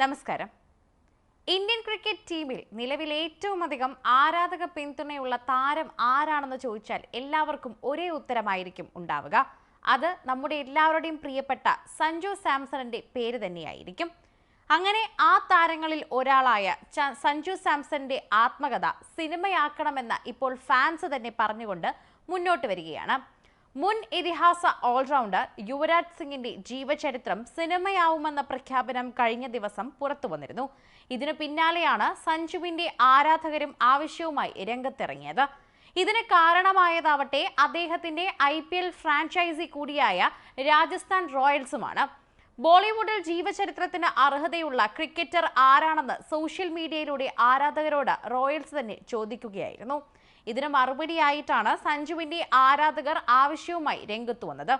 നമസ്കാരം. Indian cricket ടീമിൽ നിലവിൽ ഏറ്റവും അധികം ആരാധക പിന്തുണയുള്ള താരം ആരാണെന്ന് ചോദിച്ചാൽ എല്ലാവർക്കും ഒരേ ഉത്തരമായിരിക്കും ഉണ്ടാവുക. അത് നമ്മുടെ എല്ലാവരുടെയും പ്രിയപ്പെട്ട സഞ്ജു സാംസണിന്റെ പേര് തന്നെയായിരിക്കും. അങ്ങനെ ആ താരങ്ങളിൽ ഒരാളായ സഞ്ജു സാംസന്റെ ആത്മകഥ സിനിമയാക്കണമെന്ന ഇപ്പോൾ ഫാൻസ് തന്നെ പറഞ്ഞുകൊണ്ട് മുന്നോട്ട് വരികയാണ്. മുൻ ഇതിഹാസ ഓൾറൗണ്ടർ യുവരാജ് സിംഗിന്റെ ജീവചരിത്രം സിനിമയാവുമെന്ന പ്രഖ്യാപനം കഴിഞ്ഞ ദിവസം പുറത്തു വന്നിരുന്നു ഇതിനു പിന്നാലെയാണ് സഞ്ജുവിന്റെ ആരാധകരും ആവശ്യവുമായി രംഗത്തിറങ്ങിയത്. ഇതിന് കാരണമായതാവട്ടെ അദ്ദേഹത്തിന്റെ ഐ ഫ്രാഞ്ചൈസി കൂടിയായ രാജസ്ഥാൻ റോയൽസുമാണ്. ബോളിവുഡിൽ ജീവചരിത്രത്തിന് അർഹതയുള്ള ക്രിക്കറ്റർ ആരാണെന്ന് സോഷ്യൽ മീഡിയയിലൂടെ ആരാധകരോട് റോയൽസ് തന്നെ ചോദിക്കുകയായിരുന്നു. ഇതിന് മറുപടിയായിട്ടാണ് സഞ്ജുവിന്റെ ആരാധകർ ആവശ്യവുമായി രംഗത്തു വന്നത്.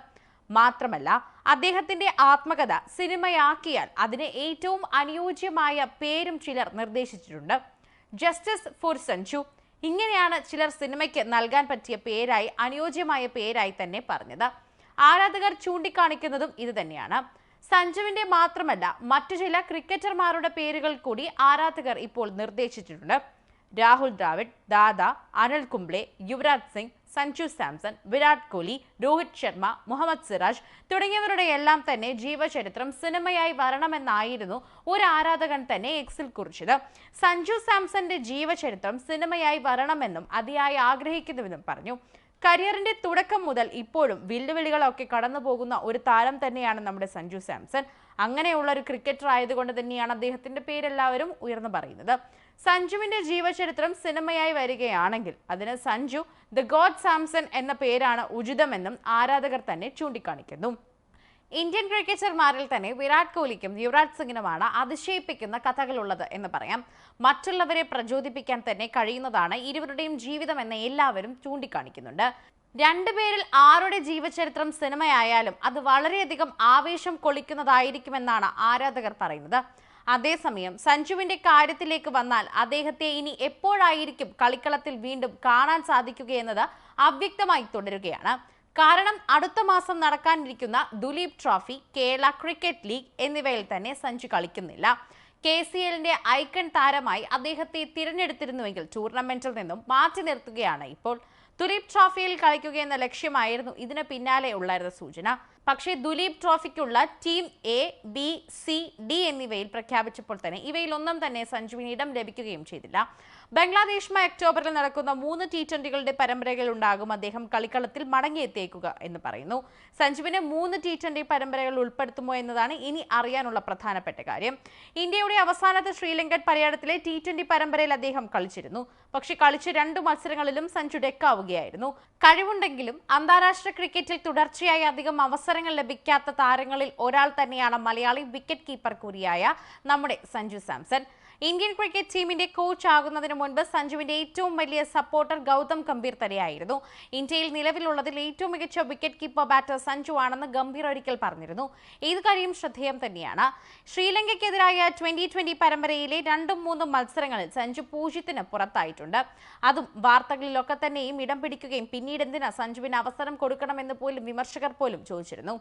മാത്രമല്ല അദ്ദേഹത്തിന്റെ ആത്മകഥ സിനിമയാക്കിയാൽ അതിന് ഏറ്റവും അനുയോജ്യമായ പേരും ചിലർ നിർദ്ദേശിച്ചിട്ടുണ്ട്. Justice for Sanju. ഇങ്ങനെയാണ് ചിലർ സിനിമയ്ക്ക് നൽകാൻ പറ്റിയ പേരായി അനുയോജ്യമായ പേരായി തന്നെ പറഞ്ഞത്. ആരാധകർ ചൂണ്ടിക്കാണിക്കുന്നതും ഇത് തന്നെയാണ്. സഞ്ജുവിന്റെ മാത്രമല്ല മറ്റു ചില ക്രിക്കറ്റർമാരുടെ പേരുകൾ കൂടി ആരാധകർ ഇപ്പോൾ നിർദ്ദേശിച്ചിട്ടുണ്ട്. രാഹുൽ ദ്രാവിഡ് ദാദ അനിൽ കുംബ്ലെ യുവരാജ് സിംഗ് സഞ്ജു സാംസൺ വിരാട് കോഹ്ലി രോഹിത് ശർമ്മ മുഹമ്മദ് സിറാജ് തുടങ്ങിയവരുടെ എല്ലാം തന്നെ ജീവചരിത്രം സിനിമയായി വരണമെന്നായിരുന്നു ഒരു ആരാധകൻ തന്നെ എക്സിൽ കുറിച്ചത്. സഞ്ജു സാംസന്റെ ജീവചരിത്രം സിനിമയായി വരണമെന്നും അതിയായി ആഗ്രഹിക്കുന്നുവെന്നും പറഞ്ഞു. കരിയറിന്റെ തുടക്കം മുതൽ ഇപ്പോഴും വെല്ലുവിളികളൊക്കെ കടന്നു പോകുന്ന ഒരു താരം തന്നെയാണ് നമ്മുടെ സഞ്ജു സാംസൺ. അങ്ങനെയുള്ള ഒരു ക്രിക്കറ്റർ ആയതുകൊണ്ട് തന്നെയാണ് അദ്ദേഹത്തിന്റെ പേരെല്ലാവരും ഉയർന്നു പറയുന്നത്. സഞ്ജുവിന്റെ ജീവചരിത്രം സിനിമയായി വരികയാണെങ്കിൽ അതിന് സഞ്ജു ദ ഗോഡ് സാംസൺ എന്ന പേരാണ് ഉചിതമെന്നും ആരാധകർ തന്നെ ചൂണ്ടിക്കാണിക്കുന്നു. ഇന്ത്യൻ ക്രിക്കറ്റർമാരിൽ തന്നെ വിരാട് കോഹ്ലിക്കും യുവരാജ് സിംഗിനുമാണ് അതിശയിപ്പിക്കുന്ന കഥകളുള്ളത് എന്ന് പറയാം. മറ്റുള്ളവരെ പ്രചോദിപ്പിക്കാൻ തന്നെ കഴിയുന്നതാണ് ഇരുവരുടെയും ജീവിതം എന്ന് എല്ലാവരും ചൂണ്ടിക്കാണിക്കുന്നുണ്ട്. രണ്ടുപേരിൽ ആരുടെ ജീവചരിത്രം സിനിമയായാലും അത് വളരെയധികം ആവേശം കൊള്ളിക്കുന്നതായിരിക്കുമെന്നാണ് ആരാധകർ പറയുന്നത്. അതേസമയം സഞ്ജുവിന്റെ കാര്യത്തിലേക്ക് വന്നാൽ അദ്ദേഹത്തെ ഇനി എപ്പോഴായിരിക്കും കളിക്കളത്തിൽ വീണ്ടും കാണാൻ സാധിക്കുകയെന്നത് അവ്യക്തമായി തുടരുകയാണ്. കാരണം അടുത്ത മാസം നടക്കാനിരിക്കുന്ന Duleep trophy Kerala cricket league എന്നിവയിൽ തന്നെ സഞ്ജു കളിക്കുന്നില്ല. കെ സി എല്ലിന്റെ ഐക്കൺ താരമായി അദ്ദേഹത്തെ തിരഞ്ഞെടുത്തിരുന്നുവെങ്കിൽ ടൂർണമെന്റിൽ നിന്നും മാറ്റി നിർത്തുകയാണ് ഇപ്പോൾ. ദുലീപ് ട്രോഫിയിൽ കളിക്കുകയെന്ന ലക്ഷ്യമായിരുന്നു ഇതിന് പിന്നാലെ ഉള്ളായിരുന്ന സൂചന. പക്ഷേ Duleep ട്രോഫിക്കുള്ള team A B C D എന്നിവയിൽ പ്രഖ്യാപിച്ചപ്പോൾ തന്നെ ഇവയിൽ ഒന്നും തന്നെ സഞ്ജുവിന് ഇടം ലഭിക്കുകയും ചെയ്തില്ല. ബംഗ്ലാദേശുമായി ഒക്ടോബറിൽ നടക്കുന്ന മൂന്ന് ടി ട്വന്റികളുടെ പരമ്പരകൾ ഉണ്ടാകും അദ്ദേഹം കളിക്കളത്തിൽ മടങ്ങിയെത്തിയേക്കുക എന്ന് പറയുന്നു. സഞ്ജുവിന് മൂന്ന് ടി ട്വന്റി പരമ്പരകൾ ഉൾപ്പെടുത്തുമോ എന്നതാണ് ഇനി അറിയാനുള്ള പ്രധാനപ്പെട്ട കാര്യം. ഇന്ത്യയുടെ അവസാനത്തെ ശ്രീലങ്കൻ പര്യടനത്തിലെ ടി ട്വന്റി പരമ്പരയിൽ അദ്ദേഹം കളിച്ചിരുന്നു. പക്ഷെ കളിച്ച രണ്ട് മത്സരങ്ങളിലും സഞ്ജു ഡെക്കാവുകയായിരുന്നു. കഴിവുണ്ടെങ്കിലും അന്താരാഷ്ട്ര ക്രിക്കറ്റിൽ തുടർച്ചയായി അധികം അവസരങ്ങൾ ലഭിക്കാത്ത താരങ്ങളിൽ ഒരാൾ തന്നെയാണ് മലയാളി വിക്കറ്റ് കീപ്പർ കൂടിയായ നമ്മുടെ സഞ്ജു സാംസൺ. ഇന്ത്യൻ ക്രിക്കറ്റ് ടീമിന്റെ കോച്ച് ആകുന്നതിന് മുൻപ് സഞ്ജുവിന്റെ ഏറ്റവും വലിയ സപ്പോർട്ടർ ഗൗതം ഗംഭീർ തന്നെയായിരുന്നു. ഇന്ത്യയിൽ നിലവിലുള്ളതിൽ ഏറ്റവും മികച്ച വിക്കറ്റ് കീപ്പർ ബാറ്റർ സഞ്ജു ആണെന്ന് ഗംഭീർ ഒരിക്കൽ പറഞ്ഞിരുന്നു. ഇത് കാര്യം ശ്രദ്ധേയം തന്നെയാണ്. ശ്രീലങ്കയ്ക്കെതിരായ ട്വന്റി ട്വന്റി പരമ്പരയിലെ രണ്ടും മൂന്നും മത്സരങ്ങളിൽ സഞ്ജു പൂജ്യത്തിന് പുറത്തായിട്ടുണ്ട്. അതും വാർത്തകളിലൊക്കെ തന്നെയും ഇടം പിടിക്കുകയും പിന്നീട് എന്തിനാ സഞ്ജുവിന് അവസരം കൊടുക്കണമെന്ന് പോലും വിമർശകർ പോലും ചോദിച്ചിരുന്നു.